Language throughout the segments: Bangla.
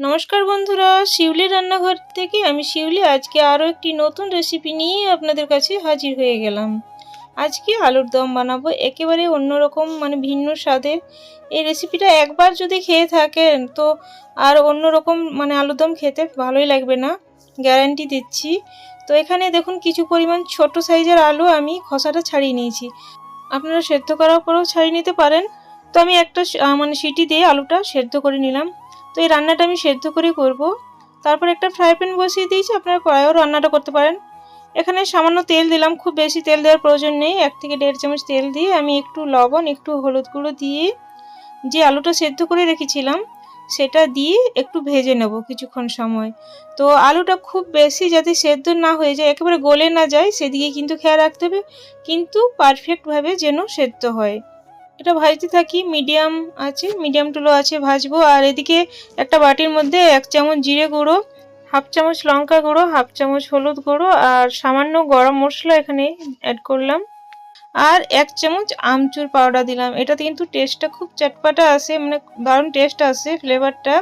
নমস্কার বন্ধুরা, শিউলি রান্নাঘর থেকে আমি শিউলি আজকে আরও একটি নতুন রেসিপি নিয়ে আপনাদের কাছে হাজির হয়ে গেলাম। আজকে আলুর দম বানাবো, একেবারে অন্যরকম মানে ভিন্ন স্বাদের। এই রেসিপিটা একবার যদি খেয়ে থাকেন তো আর অন্যরকম মানে আলুর দম খেতে ভালোই লাগবে না গ্যারান্টি দিচ্ছি। তো এখানে দেখুন কিছু পরিমাণ ছোট সাইজের আলু আমি খসাটা ছাড়িয়ে নিয়েছি। আপনারা সেদ্ধ করার পরেও ছাড়িয়ে নিতে পারেন। তো আমি একটা মানে সিটি দিয়ে আলুটা সেদ্ধ করে নিলাম। তো এই রান্নাটা আমি সেদ্ধ করে করব। তারপর একটা ফ্রাই প্যান বসিয়ে দিয়েছি, আপনারা কড়াইও রান্নাটা করতে পারেন। এখানে সামান্য তেল দিলাম, খুব বেশি তেল দেওয়ার প্রয়োজন নেই। এক থেকে দেড় চামচ তেল দিয়ে আমি একটু লবণ, একটু হলুদ গুঁড়ো দিয়ে যে আলুটা সেদ্ধ করে রেখেছিলাম, সেটা দিয়ে একটু ভেজে নেব কিছুক্ষণ সময়। তো আলুটা খুব বেশি যাতে সেদ্ধ না হয়ে যায়, একেবারে গলে না যায় সেদিকে কিন্তু খেয়াল রাখতে হবে। কিন্তু পারফেক্টভাবে যেন সেদ্ধ হয়। এটা ভাজতে থাকি, মিডিয়াম আছে, মিডিয়াম টুলো আছে ভাজবো। আর এদিকে একটা বাটির মধ্যে এক চামচ জিরে গুঁড়ো, হাফ চামচ লঙ্কা গুঁড়ো, হাফ চামচ হলুদ গুঁড়ো আর সামান্য গরম মশলা এখানে অ্যাড করলাম। আর এক চামচ আমচুর পাউডার দিলাম। এটাতে কিন্তু টেস্টটা খুব চটপাটা আসে মানে দারুণ টেস্ট আসে ফ্লেভারটা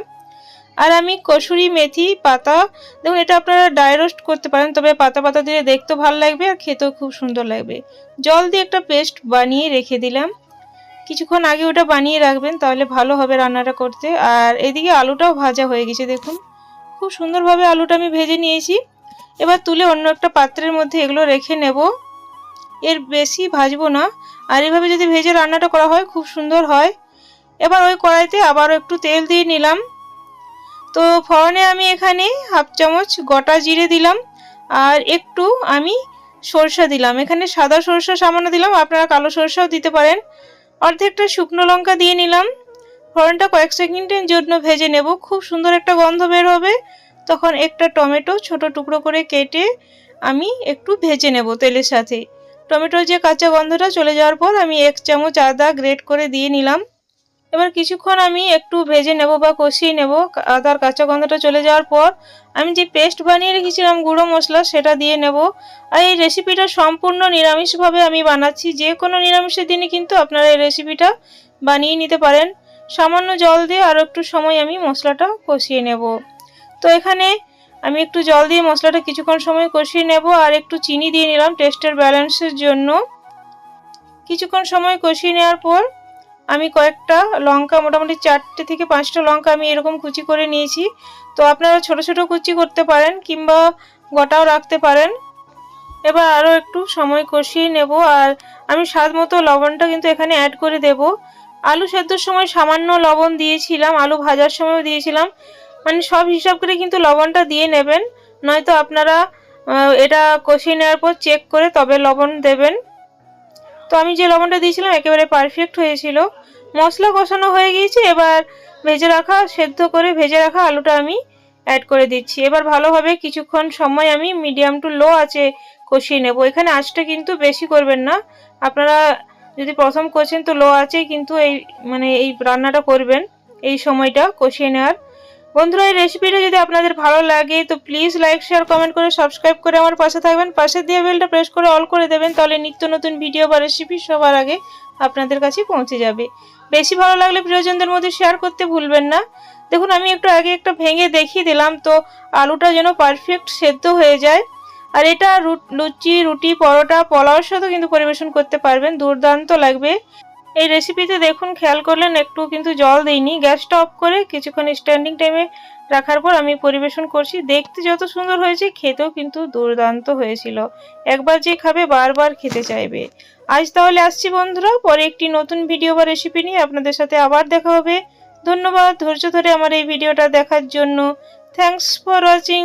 আর আমি কসুরি মেথি পাতা, দেখুন এটা আপনারা ড্রাই রোস্ট করতে পারেন, তবে পাতা পাতা দিলে দেখতেও ভালো লাগবে আর খেতেও খুব সুন্দর লাগবে। জল দিয়ে একটা পেস্ট বানিয়ে রেখে দিলাম। কিছুক্ষণ আগে ওটা বানিয়ে রাখবেন, তাহলে ভালো হবে রান্নাটা করতে। আর এদিকে আলুটাও ভাজা হয়ে গেছে, দেখুন। খুব সুন্দরভাবে আলুটা আমি ভেজে নিয়েছি। এবার তুলে অন্য একটা পাত্রের মধ্যে এগুলো রেখে নেব। এর বেশি ভাজবো না। আর এভাবে যদি ভেজে রান্নাটা করা হয়, খুব সুন্দর হয়। এবার ওই কড়াইতে আবারও একটু তেল দিয়ে নিলাম। তো ফড়নে আমি এখানে হাফ চামচ গোটা জিরে দিলাম। আর একটু আমি সরষা দিলাম। এখানে সাদা সরষা সামান্য দিলাম। আপনারা কালো সরষাও দিতে পারেন। অর্ধেকটা শুকনো লঙ্কা দিয়ে নিলাম। ফোড়নটা কয়েক সেকেন্ডের জন্য ভেজে নেব। খুব সুন্দর একটা গন্ধ বের হবে। তখন একটা টমেটো ছোট টুকরো করে কেটে আমি একটু ভেজে নেব তেলের সাথে। টমেটোর যে কাঁচা গন্ধটা চলে যাওয়ার পর আমি এক চামচ আদা গ্রেট করে দিয়ে নিলাম। এবার কিছুক্ষণ আমি একটু ভেজে নেব বা কষিয়ে নেব। আদার কাঁচা গন্ধটা চলে যাওয়ার পর আমি যে পেস্ট বানিয়ে রেখেছিলাম গুঁড়ো মশলা, সেটা দিয়ে নেব। আর এই রেসিপিটা সম্পূর্ণ নিরামিষভাবে আমি বানাচ্ছি। যে কোনো নিরামিষের দিনে কিন্তু আপনারা এই রেসিপিটা বানিয়ে নিতে পারেন। সামান্য জল দিয়ে আরও একটু সময় আমি মশলাটা কষিয়ে নেব। তো এখানে আমি একটু জল দিয়ে মশলাটা কিছুক্ষণ সময় কষিয়ে নেব আর একটু চিনি দিয়ে নিলাম টেস্টের ব্যালেন্সের জন্য। কিছুক্ষণ সময় কষিয়ে নেওয়ার পর আমি কয়েকটা লঙ্কা, মোটামুটি চারটে থেকে পাঁচটা লঙ্কা আমি এরকম কুচি করে নিয়েছি। তো আপনারা ছোট ছোট কুচি করতে পারেন কিংবা গোটাও রাখতে পারেন। এবার আরও একটু সময় কষিয়ে নেব আর আমি স্বাদ মতো লবণটা কিন্তু এখানে অ্যাড করে দেব। আলু সেদ্ধর সময় সামান্য লবণ দিয়েছিলাম, আলু ভাজার সময়ও দিয়েছিলাম। মানে সব হিসাব করে কিন্তু লবণটা দিয়ে নেবেন, নয়তো আপনারা এটা কষিয়ে নেওয়ার পর চেক করে তবে লবণ দেবেন। তো আমি যে লবণটা দিয়েছিলাম একেবারে পারফেক্ট হয়েছিল। মশলা কষানো হয়ে গিয়েছে, এবার ভেজে রাখা, সেদ্ধ করে ভেজে রাখা আলুটা আমি অ্যাড করে দিচ্ছি। এবার ভালোভাবে কিছুক্ষণ সময় আমি মিডিয়াম টু লো আছে কষিয়ে নেব। এখানে আঁচটা কিন্তু বেশি করবেন না। আপনারা যদি প্রথম করছেন তো লো আছে কিন্তু এই মানে এই রান্নাটা করবেন, এই সময়টা কষিয়ে নেওয়ার। বন্ধুরা, এই রেসিপিটা যদি আপনাদের ভালো লাগে, তো প্লিজ লাইক শেয়ার কমেন্ট করে সাবস্ক্রাইব করে আমার পাশে থাকবেন। পাশে দিয়ে বেলটা প্রেস করে অল করে দেবেন, তাহলে নিত্য নতুন ভিডিও বা রেসিপি সবার আগে আপনাদের কাছে পৌঁছে যাবে। বেশি ভালো লাগলে প্রিয়জনদের মধ্যে শেয়ার করতে ভুলবেন না। দেখুন, আমি একটু আগে একটা ভেঙে দেখিয়ে দিলাম, তো আলুটা যেন পারফেক্ট সেদ্ধ হয়ে যায়। আর এটা লুচি, রুটি, পরোটা পোলাওর সাথেও কিন্তু পরিবেশন করতে পারবেন, দুর্দান্ত লাগবে। এই রেসিপিতে দেখুন, খেয়াল করলেন, একটু কিন্তু জল দিইনি। গ্যাসটা অফ করে কিছুক্ষণ স্ট্যান্ডিং টাইমে রাখার পর আমি পরিবেশন করছি। দেখতে যত সুন্দর হয়েছে, খেতেও কিন্তু দুর্দান্ত হয়েছিল। একবার যে খাবে, বারবার খেতে চাইবে। আজ তাহলে আসছি বন্ধুরা, পরে একটি নতুন ভিডিও বা রেসিপি নিয়ে আপনাদের সাথে আবার দেখা হবে। ধন্যবাদ, ধৈর্য ধরে আমার এই ভিডিওটা দেখার জন্য। Thanks for watching